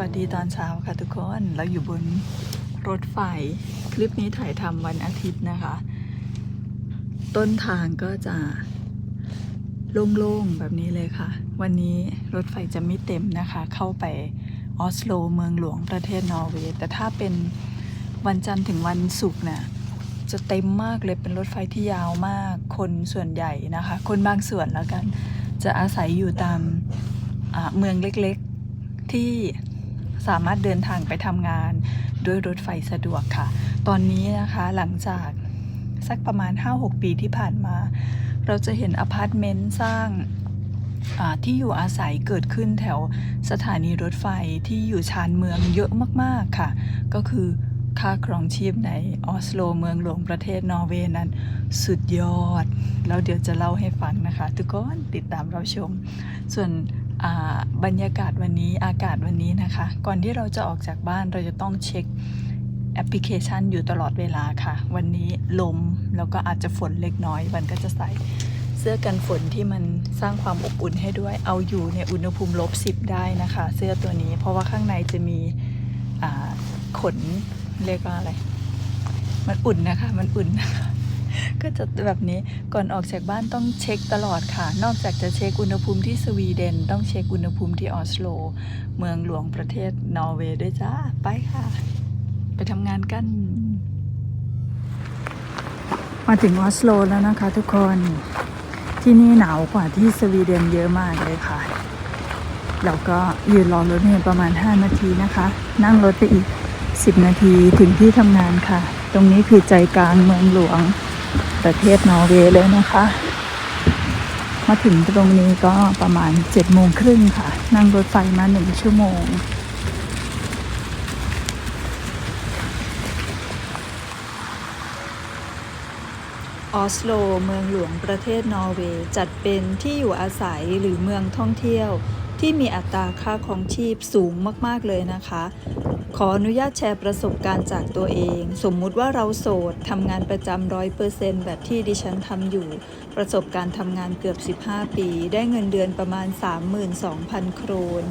วัสดีตอนเช้าค่ะทุกคน เราอยู่บนรถไฟ คลิปนี้ถ่ายทำวันอาทิตย์นะคะ ต้นทางก็จะโล่งๆแบบนี้เลยค่ะ วันนี้รถไฟจะไม่เต็มนะคะ เข้าไปออสโลเมืองหลวงประเทศนอร์เวย์แต่ถ้าเป็นวันจันทร์ถึงวันศุกร์เนี่ยจะเต็มมากเลยเป็นรถไฟที่ยาวมาก คนส่วนใหญ่นะคะ คนบางส่วนแล้วกัน จะอาศัยอยู่ตามเมืองเล็กๆที่ สามารถเดินทางไปทำงานด้วยรถไฟสะดวกค่ะ ตอนนี้นะคะหลังจากสักประมาณ 5-6 ปีที่ผ่านมา เราจะเห็นอพาร์ตเมนต์สร้างที่อยู่อาศัยเกิดขึ้นแถวสถานีรถไฟที่อยู่ชานเมืองเยอะมากๆค่ะ ก็คือค่าครองชีพในออสโลเมืองหลวงประเทศนอร์เวย์นั้น สุดยอด แล้วเดี๋ยวจะเล่าให้ฟังนะคะ ทุกคนติดตามเราชม ส่วน บรรยากาศวันนี้อากาศวันนี้นะคะ ก่อนที่เราจะออกจากบ้านเราจะต้องเช็คแอปพลิเคชันอยู่ตลอดเวลาค่ะ วันนี้ลมแล้วก็อาจจะฝนเล็กน้อยวันก็จะใส่เสื้อกันฝนที่มันสร้างความอบอุ่นให้ด้วย เอาอยู่ในอุณหภูมิลบสิบได้นะคะ เสื้อตัวนี้ เพราะว่าข้างในจะมีขนเรียกว่าอะไร มันอุ่นนะคะ มันอุ่นนะคะ ก็จะแบบนี้ก่อนออกจากบ้านต้องเช็คตลอดค่ะ นอกจากจะเช็คอุณหภูมิที่สวีเดน ต้องเช็คอุณหภูมิที่ออสโล เมืองหลวงประเทศนอร์เวย์ด้วยจ้า ไปค่ะ ไปทำงานกัน มาถึงออสโลแล้วนะคะทุกคนที่นี่หนาวกว่าที่สวีเดนเยอะมากเลยค่ะเราก็ยืนรอรถเมล์ประมาณ 5 นาทีนะคะ นั่งรถไปอีก 10 นาทีถึงที่ทำงานค่ะ ตรงนี้คือใจกลางเมืองหลวง ประเทศนอร์เวย์เลยนะคะ มาถึงตรงนี้ก็ประมาณ7โมงครึ่งค่ะ นั่งรถไฟมาหนึ่งชั่วโมง ออสโล เมืองหลวงประเทศนอร์เวย์ จัดเป็นที่อยู่อาศัยหรือเมืองท่องเที่ยว ที่มีอัตราค่าครองชีพสูงมากๆเลยนะคะ ขออนุญาตแชร์ประสบการณ์จากตัวเอง สมมุติว่าเราโสดทำงานประจำร้อยเปอร์เซนต์แบบที่ดิฉันทำอยู่ ประสบการณ์ทำงานเกือบ 15 ปี ได้เงินเดือนประมาณ 32,000 โครน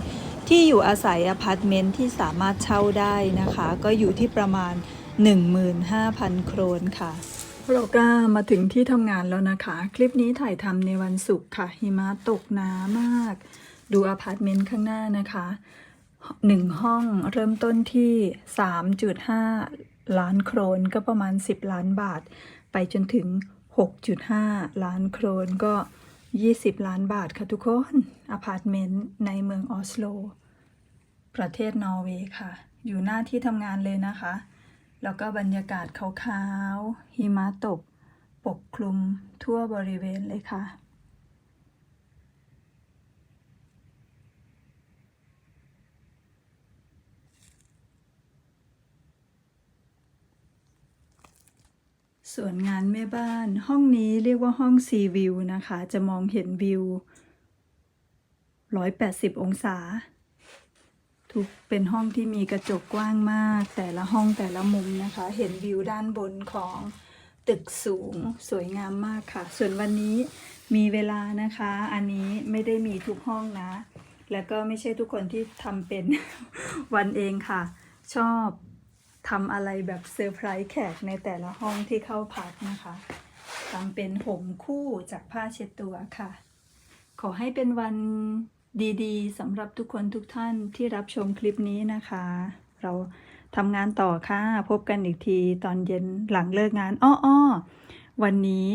ที่อยู่อาศัยอพาร์ตเมนต์ที่สามารถเช่าได้นะคะ ก็อยู่ที่ประมาณ 15,000 โครนค่ะเราก็มาถึงที่ทำงานแล้วนะคะ คลิปนี้ถ่ายทำในวันศุกร์ค่ะ หิมะตกหนามาก ดูอพาร์ตเมนต์ข้างหน้านะคะหนึ่งห้องเริ่มต้นที่ 3.5 ล้านโครนก็ประมาณ 10 ล้านบาท ไปจนถึง 6.5 ล้านโครนก็ 20 ล้านบาทค่ะทุกคนอพาร์ตเมนต์ในเมืองออสโล ประเทศนอร์เวย์ค่ะ อยู่หน้าที่ทำงานเลยนะคะ แล้วก็บรรยากาศขาวๆหิมะตก ปกคลุมทั่วบริเวณเลยค่ะ ส่วนงานแม่บ้านห้องนี้เรียกว่าห้องซีวิวนะคะ จะมองเห็นวิว 180 องศา ทุกเป็นห้องที่มีกระจกกว้างมาก แต่ละห้องแต่ละมุมนะคะ เห็นวิวด้านบนของตึกสูงสวยงามมากค่ะ ส่วนวันนี้มีเวลานะคะ อันนี้ไม่ได้มีทุกห้องนะ แล้วก็ไม่ใช่ทุกคนที่ทำเป็น วันเองค่ะ ชอบ ทำอะไรแบบเซอร์ไพรส์แขกในแต่ละห้องที่เข้าพักนะคะทำเป็นห่มคู่จากผ้าเช็ดตัวค่ะ ขอให้เป็นวันดีๆสำหรับทุกคนทุกท่านที่รับชมคลิปนี้นะคะ เราทำงานต่อค่ะ พบกันอีกทีตอนเย็นหลังเลิกงานอ้อๆวันนี้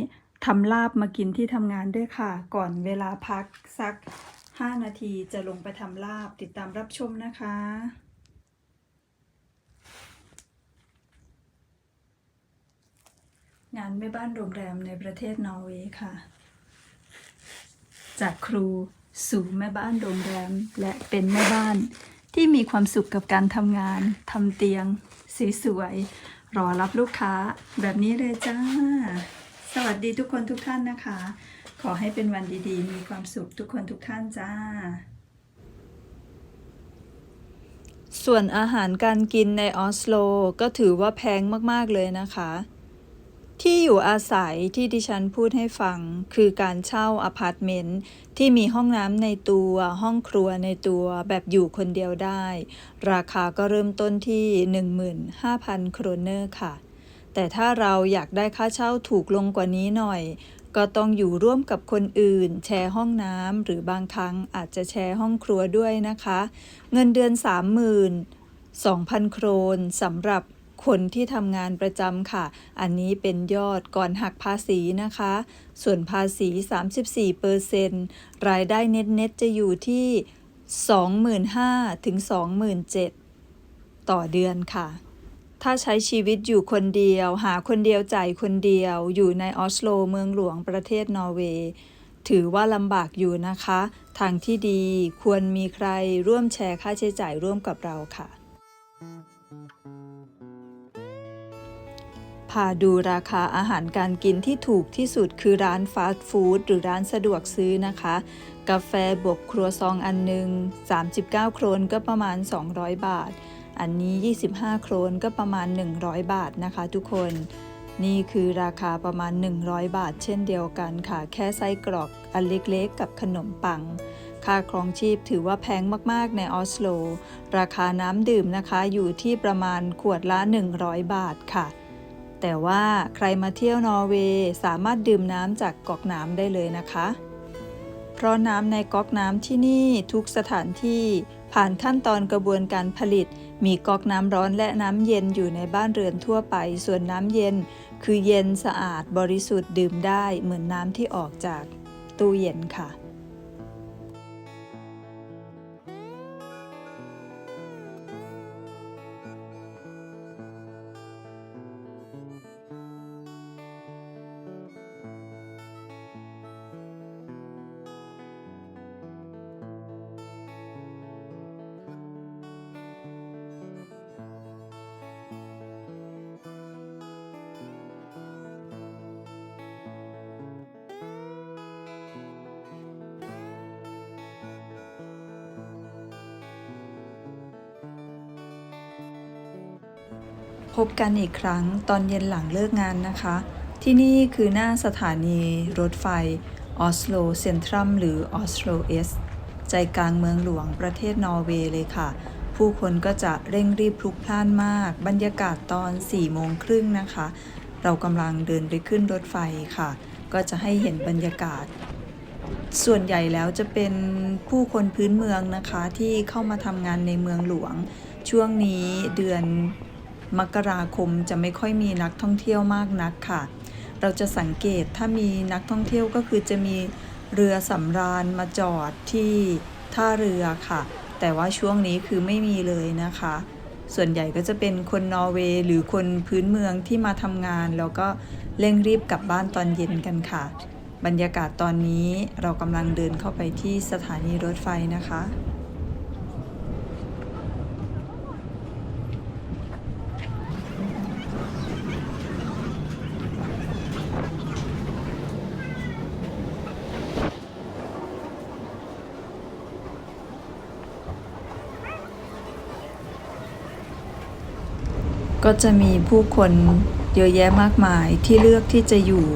ทำลาบมากินที่ทำงานด้วยค่ะ ก่อนเวลาพักสัก 5 นาทีจะลงไปทำลาบติดตามรับชมนะคะ งานแม่บ้านโรงแรมในประเทศนอร์เวย์ค่ะ จากครูสู่แม่บ้านโรงแรมและเป็นแม่บ้านที่มีความสุขกับการทำงานทำเตียงสวยๆรอรับลูกค้าแบบนี้เลยจ้า สวัสดีทุกคนทุกท่านนะคะ ขอให้เป็นวันดีๆ มีความสุขทุกคนทุกท่านจ้า ส่วนอาหารการกินในออสโลก็ถือว่าแพงมากๆเลยนะคะ ที่อยู่อาศัยที่ดิฉันพูดให้ฟัง คือการเช่าอพาร์ตเมนต์ที่มีห้องน้ำในตัวห้องครัวในตัวแบบอยู่คนเดียวได้ ราคาก็เริ่มต้นที่ 15,000 โครเนอร์ค่ะ แต่ถ้าเราอยากได้ค่าเช่าถูกลงกว่านี้หน่อย ก็ต้องอยู่ร่วมกับคนอื่น แชร์ห้องน้ำหรือบางครั้งอาจจะแชร์ห้องครัวด้วยนะคะ เงินเดือน32,000 โครนสำหรับ คนที่ทำงานประจำค่ะ อันนี้เป็นยอดก่อนหักภาษีนะคะ ส่วนภาษี 34เปอร์เซนรายได้เน็ตเน็ตๆจะอยู่ที่ 25,000ถึง27,000 ต่อเดือนค่ะ ถ้าใช้ชีวิตอยู่คนเดียว หาคนเดียวจ่ายคนเดียว อยู่ในออสโลเมืองหลวงประเทศนอร์เวย์ถือว่าลำบากอยู่นะคะ ทางที่ดีควรมีใครร่วมแชร์ค่าใช้จ่ายร่วมกับเราค่ะ พาดูราคาอาหารการกินที่ถูกที่สุดคือร้านฟาสต์ฟู้ดหรือร้านสะดวกซื้อนะคะ กาแฟบวกครัวซองอันหนึ่ง39 โครนก็ประมาณ 200 บาท อันนี้ 25 โครนก็ประมาณ 100 บาทนะคะทุกคน นี่คือราคาประมาณ 100 บาท เช่นเดียวกันค่ะ แค่ไส้กรอกอันเล็กๆ กับขนมปังค่าครองชีพถือว่าแพงมาก ๆ ในออสโล ราคาน้ำดื่มนะคะอยู่ที่ประมาณขวดละ 100 บาทค่ะ แต่ว่าใครมาเที่ยวนอร์เวย์สามารถดื่มน้ำจากก๊อกน้ำได้เลยนะคะ เพราะน้ำในก๊อกน้ำที่นี่ทุกสถานที่ผ่านขั้นตอนกระบวนการผลิต มีก๊อกน้ำร้อนและน้ำเย็นอยู่ในบ้านเรือนทั่วไป ส่วนน้ำเย็น คือเย็นสะอาดบริสุทธิ์ดื่มได้เหมือนน้ำที่ออกจากตู้เย็นค่ะ พบกันอีกครั้งตอนเย็นหลังเลิกงานนะคะ ที่นี่คือหน้าสถานีรถไฟออสโลเซ็นทรัมหรือออสโลเอสใจกลางเมืองหลวงประเทศนอร์เวย์เลยค่ะ ผู้คนก็จะเร่งรีบพลุกพล่านมาก บรรยากาศตอน 4 โมงครึ่งนะคะ เรากำลังเดินไปขึ้นรถไฟค่ะ ก็จะให้เห็นบรรยากาศ ส่วนใหญ่แล้วจะเป็นผู้คนพื้นเมืองนะคะที่เข้ามาทำงานในเมืองหลวง ช่วงนี้เดือน มกราคมจะไม่ค่อยมีนักท่องเที่ยวมากนักค่ะ เราจะสังเกตถ้ามีนักท่องเที่ยวก็คือจะมีเรือสำราญมาจอดที่ท่าเรือค่ะ แต่ว่าช่วงนี้คือไม่มีเลยนะคะ ส่วนใหญ่ก็จะเป็นคนนอร์เวย์หรือคนพื้นเมืองที่มาทำงาน แล้วก็เร่งรีบกลับบ้านตอนเย็นกันค่ะ บรรยากาศตอนนี้เรากำลังเดินเข้าไปที่สถานีรถไฟนะคะ จะมีผู้คนเยอะแยะมากมายที่เลือกที่จะอยู่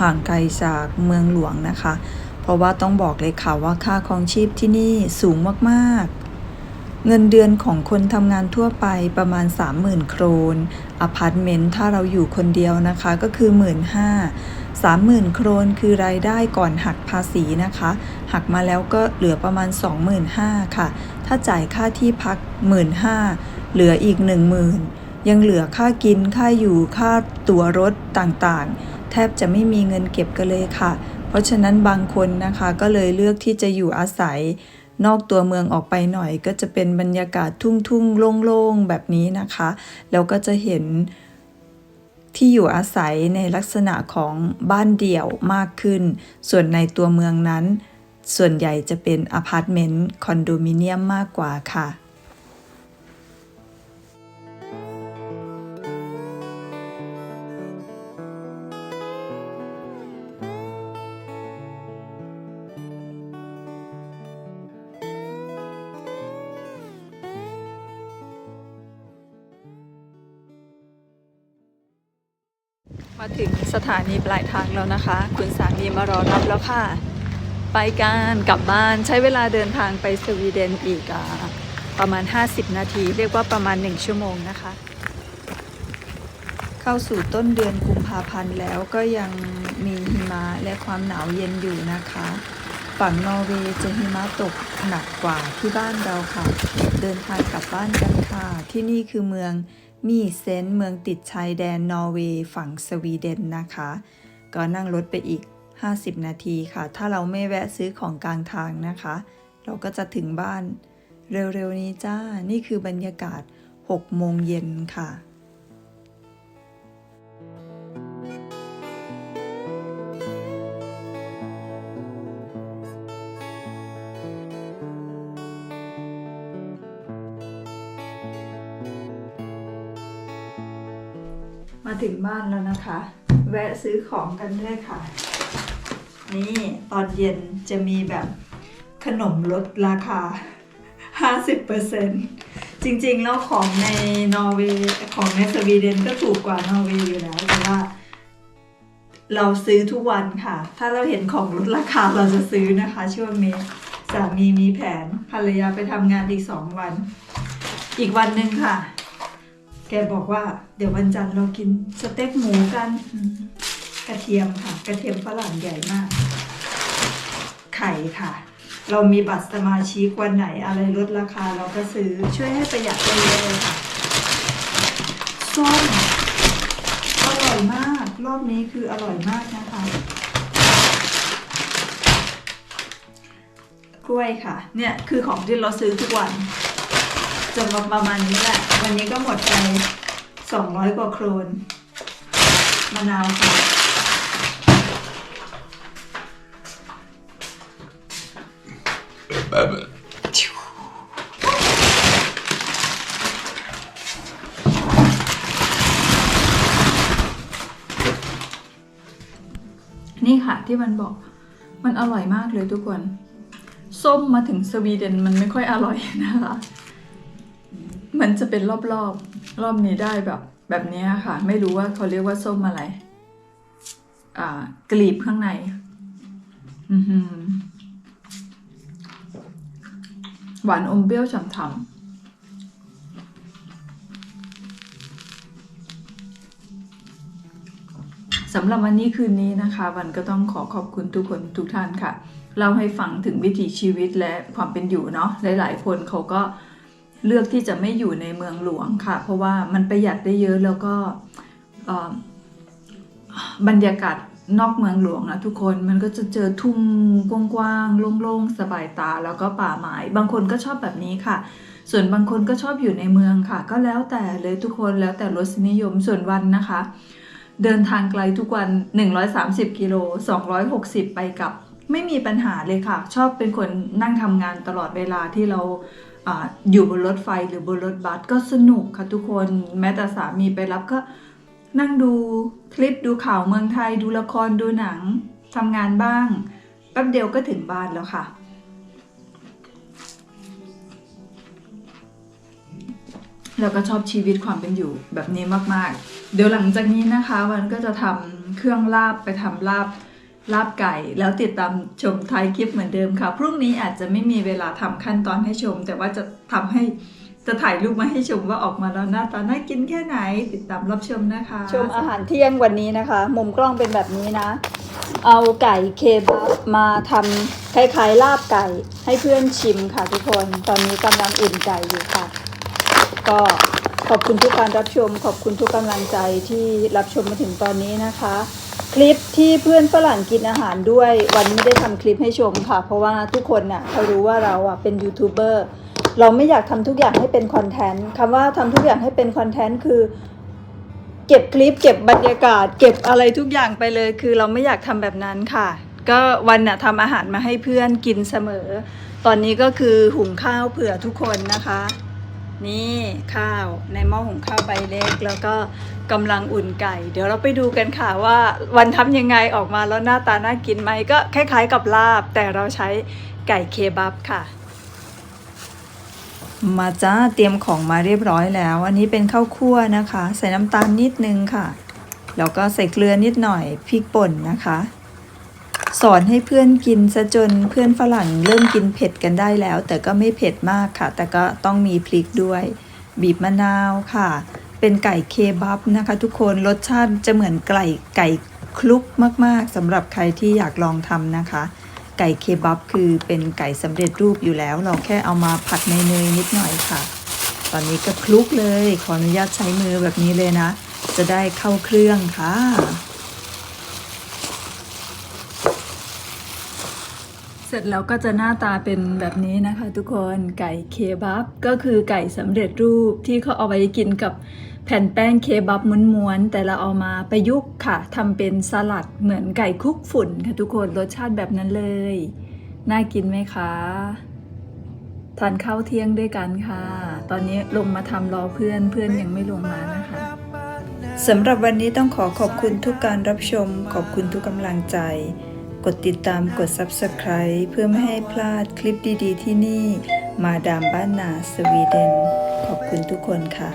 ห่างไกลจากเมืองหลวงนะคะ เพราะว่าต้องบอกเลยค่ะว่าค่าครองชีพที่นี่สูงมากๆ เงินเดือนของคนทำงานทั่วไปประมาณ 30,000 โครนอพาร์ตเมนต์ถ้าเราอยู่คนเดียวนะคะก็คือ 15,000 30,000โครนคือรายได้ก่อนหักภาษีนะคะ หักมาแล้วก็เหลือประมาณ 25,000ค่ะ ถ้าจ่ายค่าที่พัก 15,000เหลืออีก 10,000 ยังเหลือค่ากินค่าอยู่ค่าตั๋วรถต่างๆ แทบจะไม่มีเงินเก็บกันเลยค่ะ เพราะฉะนั้นบางคนนะคะก็เลยเลือกที่จะอยู่อาศัย นอกตัวเมืองออกไปหน่อย ก็จะเป็นบรรยากาศทุ่งๆโล่งๆแบบนี้นะคะ แล้วก็จะเห็นที่อยู่อาศัยในลักษณะของบ้านเดี่ยวมากขึ้น ส่วนในตัวเมืองนั้น ส่วนใหญ่จะเป็นอพาร์ตเมนต์คอนโดมิเนียมมากกว่าค่ะ มาถึงสถานีปลายทางแล้วนะคะ คุณสามีมารอรับแล้วค่ะ ไปกันกลับบ้านใช้เวลาเดินทางไปสวีเดนอีกอประมาณ 50 นาที เรียกว่าประมาณ 1 ชั่วโมงนะคะ เข้าสู่ต้นเดือนกุมภาพันธ์แล้วก็ยังมีหิมะและความหนาวเย็นอยู่นะคะ ฝั่งนอร์เวย์จะหิมะตกหนักกว่าที่บ้านเราค่ะ เดินทางกลับบ้านกันค่ะ ที่นี่คือเมือง มีเซนเมืองติดชายแดนนอร์เวย์ฝั่งสวีเดนนะคะ ก็นั่งรถไปอีก 50 นาทีค่ะ ถ้าเราไม่แวะซื้อของกลางทางนะคะ เราก็จะถึงบ้าน เร็วๆนี้จ้า นี่คือบรรยากาศ 6 โมงเย็นค่ะ มาถึงบ้านแล้วนะคะ แวะซื้อของกันด้วยค่ะ นี่ตอนเย็นจะมีแบบขนมลดราคา 50%จริงๆแล้วของในนอร์เวย์ของในสวีเดนก็ถูกกว่านอร์เวย์อยู่แล้วแต่ว่า เราซื้อทุกวันค่ะ ถ้าเราเห็นของลดราคาเราจะซื้อนะคะ ช่วงนี้สามีมีแผนภรรยาไปทำงานอีกสองวัน อีกวันหนึ่งค่ะ แกบอกว่าเดี๋ยววันจันทร์เรากินสเต็กหมูกัน กระเทียมค่ะ กระเทียมฝรั่งใหญ่มาก ไข่ค่ะ เรามีบัตรสมาชิกวันไหนอะไรลดราคาเราก็ซื้อช่วยให้ประหยัดได้เยอะเลยค่ะส้มอร่อยมาก รอบนี้คืออร่อยมากนะคะ กล้วยค่ะ เนี่ยคือของที่เราซื้อทุกวัน จะมาประมาณนี้แหละ วันนี้ก็หมดไป 200 กว่าโครนมะนาวค่ะ นี่ค่ะที่มันบอกมันอร่อยมากเลยทุกคน ส้มมาถึงสวีเดนมันไม่ค่อยอร่อยนะคะ มันจะเป็นรอบๆรอบรอบนี้ได้แบบ แบบนี้ค่ะ ไม่รู้ว่าเขาเรียกว่าส้มอะไร อ่า กลีบข้างใน อือหือหวานอมเปรี้ยวฉ่ำๆสำหรับวันนี้คืนนี้นะคะวันก็ต้องขอขอบคุณทุกคนทุกท่านค่ะเล่าให้ฟังถึงวิถีชีวิตและความเป็นอยู่เนาะหลาย ๆ คนเขาก็ เลือกที่จะไม่อยู่ในเมืองหลวงค่ะ เพราะว่ามันประหยัดได้เยอะแล้วก็บรรยากาศนอกเมืองหลวงนะทุกคนมันก็จะเจอทุ่งกว้างๆโล่งๆสบายตาแล้วก็ป่าไม้บางคนก็ชอบแบบนี้ค่ะ ส่วนบางคนก็ชอบอยู่ในเมืองค่ะ ก็แล้วแต่เลยทุกคนแล้วแต่รสนิยมส่วนวันนะคะ เดินทางไกลทุกวัน 130กิโล260 ไปกับ ไม่มีปัญหาเลยค่ะ ชอบเป็นคนนั่งทำงานตลอดเวลาที่เรา อยู่บนรถไฟหรือบนรถบัสก็สนุกค่ะทุกคนแม้แต่สามีไปรับก็นั่งดูคลิปดูข่าวเมืองไทยดูละครดูหนังทำงานบ้าง แป๊บเดียวก็ถึงบ้านแล้วค่ะแล้วก็ชอบชีวิตความเป็นอยู่แบบนี้มากๆ เดี๋ยวหลังจากนี้นะคะวันก็จะทำเครื่องลาบไปทำลาบ ลาบไก่ แล้วติดตามชมท้ายคลิปเหมือนเดิมค่ะ พรุ่งนี้อาจจะไม่มีเวลาทำขั้นตอนให้ชม แต่ว่าจะทำให้จะถ่ายรูปมาให้ชมว่าออกมาแล้วหน้าตาน่ากินแค่ไหน ติดตามรับชมนะคะ ชมอาหารเที่ยงวันนี้นะคะ มุมกล้องเป็นแบบนี้นะ เอาไก่เคบับมาทำคล้ายๆลาบไก่ให้เพื่อนชิมค่ะทุกคน ตอนนี้กำลังอุ่นไก่อยู่ค่ะ ก็ขอบคุณทุกการรับชม ขอบคุณทุกกำลังใจที่รับชมมาถึงตอนนี้นะคะ คลิปที่เพื่อนฝรั่งกินอาหารด้วย วันไม่ได้ทำคลิปให้ชมค่ะ เพราะว่าทุกคนน่ะเขารู้ว่าเราอะเป็นยูทูบเบอร์เราไม่อยากทำทุกอย่างให้เป็นคอนเทนต์คำว่าทำทุกอย่างให้เป็นคอนเทนต์คือ เก็บคลิป เก็บบรรยากาศ เก็บอะไรทุกอย่างไปเลย คือเราไม่อยากทำแบบนั้นค่ะ ก็วันน่ะทำอาหารมาให้เพื่อนกินเสมอ ตอนนี้ก็คือหุงข้าวเผื่อทุกคนนะคะ นี่ข้าวในหม้อหุงข้าวใบเล็ก แล้วก็กำลังอุ่นไก่ เดี๋ยวเราไปดูกันค่ะว่าวันทำยังไงออกมาแล้วหน้าตาน่ากินไหมก็คล้ายๆกับลาบ แต่เราใช้ไก่เคบับค่ะ มาจ้าเตรียมของมาเรียบร้อยแล้ว อันนี้เป็นข้าวคั่วนะคะ ใส่น้ำตาลนิดนึงค่ะ แล้วก็ใส่เกลือนิดหน่อยพริกป่นนะคะ สอนให้เพื่อนกินซะจนเพื่อนฝรั่งเริ่มกินเผ็ดกันได้แล้ว แต่ก็ไม่เผ็ดมากค่ะ แต่ก็ต้องมีพริกด้วย บีบมะนาวค่ะ เป็นไก่เคบับนะคะ ทุกคนรสชาติจะเหมือนไก่ไก่คลุกมากๆสำหรับใครที่อยากลองทำนะคะ ไก่เคบับคือเป็นไก่สำเร็จรูปอยู่แล้ว เราแค่เอามาผัดในเนยนิดหน่อยค่ะ ตอนนี้ก็คลุกเลย ขออนุญาตใช้มือแบบนี้เลยนะ จะได้เข้าเครื่องค่ะ เสร็จแล้วก็จะหน้าตาเป็นแบบนี้นะคะทุกคนไก่เคบับก็คือไก่สำเร็จรูปที่เขาเอาไว้กินกับแผ่นแป้งเคบับม้วนๆแต่เราเอามาประยุกต์ค่ะทำเป็นสลัดเหมือนไก่คุกฝุ่นค่ะทุกคนรสชาติแบบนั้นเลย น่ากินไหมคะทานข้าวเที่ยงด้วยกันค่ะ ตอนนี้ลงมาทำรอเพื่อนเพื่อนยังไม่ลงมานะคะสำหรับวันนี้ต้องขอขอบคุณทุกการรับชม ขอบคุณทุกกำลังใจ กดติดตามกด Subscribe เพื่อไม่ให้พลาดคลิปดีๆ ที่นี่ มาดามบ้านนาสวีเดน ขอบคุณทุกคนค่ะ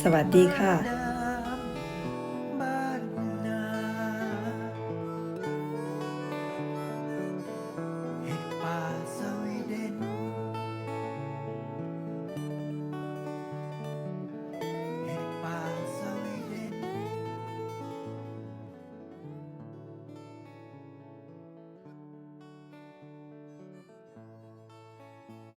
สวัสดีค่ะ